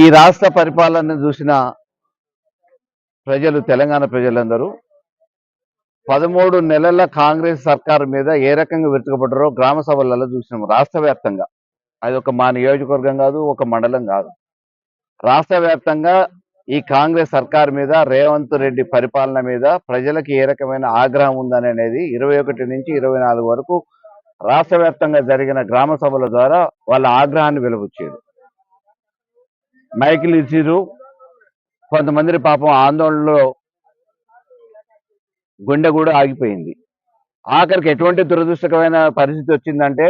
ఈ రాష్ట్ర పరిపాలన చూసిన ప్రజలు తెలంగాణ ప్రజలందరూ పదమూడు నెలల కాంగ్రెస్ సర్కారు మీద ఏ రకంగా వెతుకబడ్డారో గ్రామ సభలలో చూసినాం రాష్ట్ర వ్యాప్తంగా. అది ఒక మా నియోజకవర్గం కాదు ఒక మండలం కాదు. రాష్ట్ర వ్యాప్తంగా ఈ కాంగ్రెస్ సర్కారు మీద రేవంత్ రెడ్డి పరిపాలన మీద ప్రజలకు ఏ రకమైన ఆగ్రహం ఉందని అనేది ఇరవై ఒకటి నుంచి ఇరవై నాలుగు వరకు రాష్ట్ర వ్యాప్తంగా జరిగిన గ్రామ సభల ద్వారా వాళ్ళ ఆగ్రహాన్ని వెలువచ్చారు మైకులు ఇచ్చిరు కొంతమంది పాపం ఆందోళనలో గుండె కూడా ఆగిపోయింది. ఆఖరికి ఎటువంటి దురదృష్టకరమైన పరిస్థితి వచ్చిందంటే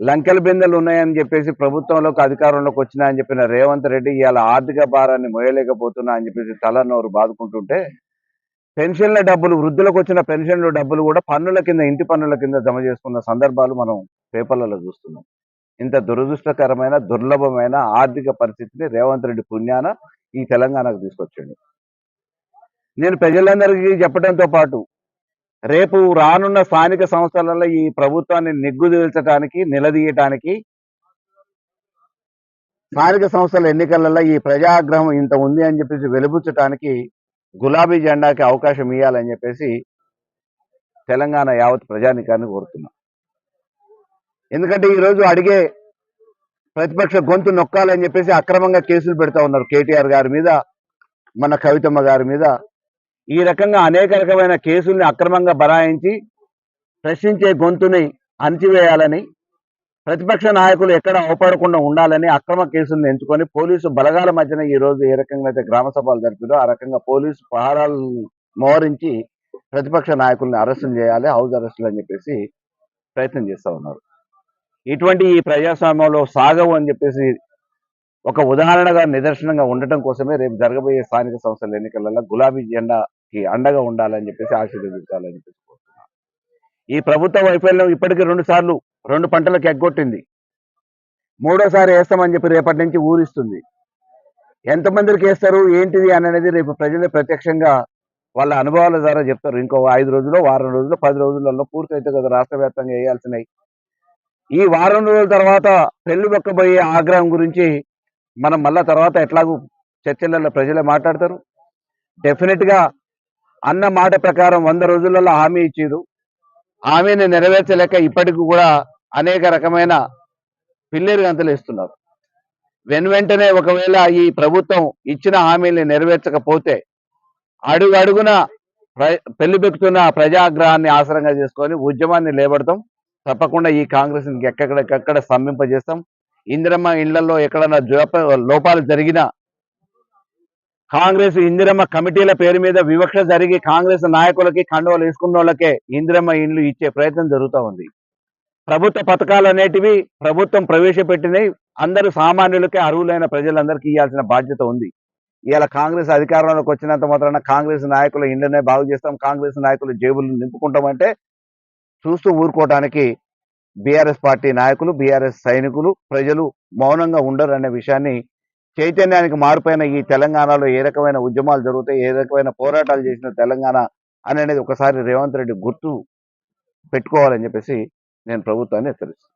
లంకెల బిందెలు ఉన్నాయని చెప్పేసి ప్రభుత్వంలోకి అధికారంలోకి వచ్చినాయని చెప్పిన రేవంత్ రెడ్డి ఇవాళ ఆర్థిక భారాన్ని మోయలేకపోతున్నా అని చెప్పేసి తలనోరు బాదుకుంటుంటే పెన్షన్ల డబ్బులు వృద్ధులకు వచ్చిన పెన్షన్ల డబ్బులు కూడా పన్నుల కింద ఇంటి పన్నుల కింద జమ చేసుకున్న సందర్భాలు మనం పేపర్లలో చూస్తున్నాం. ఇంత దురదృష్టకరమైన దుర్లభమైన ఆర్థిక పరిస్థితిని రేవంత్ రెడ్డి పుణ్యాన ఈ తెలంగాణకు తీసుకొచ్చాడు. నేను ప్రజలందరికీ చెప్పడంతో పాటు రేపు రానున్న స్థానిక సంస్థలలో ఈ ప్రభుత్వాన్ని నిగ్గుదీల్చడానికి నిలదీయటానికి స్థానిక సంస్థల ఎన్నికలలో ఈ ప్రజాగ్రహం ఇంత ఉంది అని చెప్పేసి వెలుబుచ్చటానికి గులాబీ జెండాకి అవకాశం ఇవ్వాలని చెప్పేసి తెలంగాణ యావత్ ప్రజానికాన్ని కోరుతున్నాం. ఎందుకంటే ఈరోజు అడిగే ప్రతిపక్ష గొంతు నొక్కాలని చెప్పేసి అక్రమంగా కేసులు పెడతా ఉన్నారు కేటీఆర్ గారి మీద మన కవితమ్మ గారి మీద. ఈ రకంగా అనేక రకమైన కేసుల్ని అక్రమంగా బరాయించి ప్రశ్నించే గొంతుని అణచివేయాలని ప్రతిపక్ష నాయకులు ఎక్కడ అవపడకుండా ఉండాలని అక్రమ కేసులను ఎంచుకొని పోలీసు బలగాల మధ్యన ఈ రోజు ఏ రకంగా అయితే గ్రామ సభలు జరిపారో ఆ రకంగా పోలీసు పహారాలను మోహరించి ప్రతిపక్ష నాయకుల్ని అరెస్టులు చేయాలి హౌస్ అరెస్టులు అని చెప్పేసి ప్రయత్నం చేస్తూ ఉన్నారు. ఇటువంటి ఈ ప్రజాస్వామ్యంలో సాగవు అని చెప్పేసి ఒక ఉదాహరణగా నిదర్శనంగా ఉండటం కోసమే రేపు జరగబోయే స్థానిక సంస్థల ఎన్నికలలో గులాబీ జెండాకి అండగా ఉండాలని చెప్పేసి ఆశీర్వదించాలని చెప్పేసి కోరుతున్నాను. ఈ ప్రభుత్వ వైఫల్యం ఇప్పటికీ రెండు సార్లు రెండు పంటలకు ఎగ్గొట్టింది. మూడోసారి వేస్తామని చెప్పి రేపటి నుంచి ఊరిస్తుంది. ఎంతమందికి వేస్తారు ఏంటిది అనేది రేపు ప్రజలే ప్రత్యక్షంగా వాళ్ళ అనుభవాల ద్వారా చెప్తారు. ఇంకో ఐదు రోజులు వారం రోజులు పది రోజులలో పూర్తయితే కదా రాష్ట్ర వ్యాప్తంగా వేయాల్సినవి. ఈ వారం రోజుల తర్వాత పెళ్ళి బొక్కబోయే ఆగ్రహం గురించి మనం మళ్ళా తర్వాత ఎట్లాగూ చర్చలలో ప్రజలే మాట్లాడతారు. డెఫినెట్గా అన్న మాట ప్రకారం వంద రోజులలో హామీ ఇచ్చేదు. హామీని నెరవేర్చలేక ఇప్పటికి కూడా అనేక రకమైన పిల్లేరు గంతలు ఇస్తున్నారు వెను వెంటనే ఒకవేళ ఈ ప్రభుత్వం ఇచ్చిన హామీల్ని నెరవేర్చకపోతే అడుగు అడుగున పెళ్ళి పెక్కుతున్న ప్రజాగ్రహాన్ని ఆసరంగా చేసుకొని ఉద్యమాన్ని లేబడతాం. తప్పకుండా ఈ కాంగ్రెస్ ఎక్కడెక్కడ స్తంభింపజేస్తాం. ఇందిరమ్మ ఇళ్ళలో ఎక్కడన్నా జోప లోపాలు జరిగినా కాంగ్రెస్ ఇందిరమ్మ కమిటీల పేరు మీద వివక్ష జరిగి కాంగ్రెస్ నాయకులకి కండువలు వేసుకున్న వాళ్ళకే ఇందిరమ్మ ఇండ్లు ఇచ్చే ప్రయత్నం జరుగుతూ ఉంది. ప్రభుత్వ పథకాలు అనేటివి ప్రభుత్వం ప్రవేశపెట్టినవి అందరూ సామాన్యులకే అర్హులైన ప్రజలందరికీ ఇవ్వాల్సిన బాధ్యత ఉంది. ఇవాళ కాంగ్రెస్ అధికారంలోకి వచ్చినంత మాత్రాన కాంగ్రెస్ నాయకుల ఇండ్లనే బాగు చేస్తాం. కాంగ్రెస్ నాయకులు జేబులు నింపుకుంటామంటే చూస్తూ ఊరుకోవడానికి బీఆర్ఎస్ పార్టీ నాయకులు బీఆర్ఎస్ సైనికులు ప్రజలు మౌనంగా ఉండరు అనే విషయాన్ని చైతన్యానికి మారిపోయిన ఈ తెలంగాణలో ఏ రకమైన ఉద్యమాలు జరుగుతాయి ఏ రకమైన పోరాటాలు చేసిన తెలంగాణ అనేది ఒకసారి రేవంత్ రెడ్డి గుర్తు పెట్టుకోవాలని చెప్పేసి నేను ప్రభుత్వాన్ని హెచ్చరిస్తాను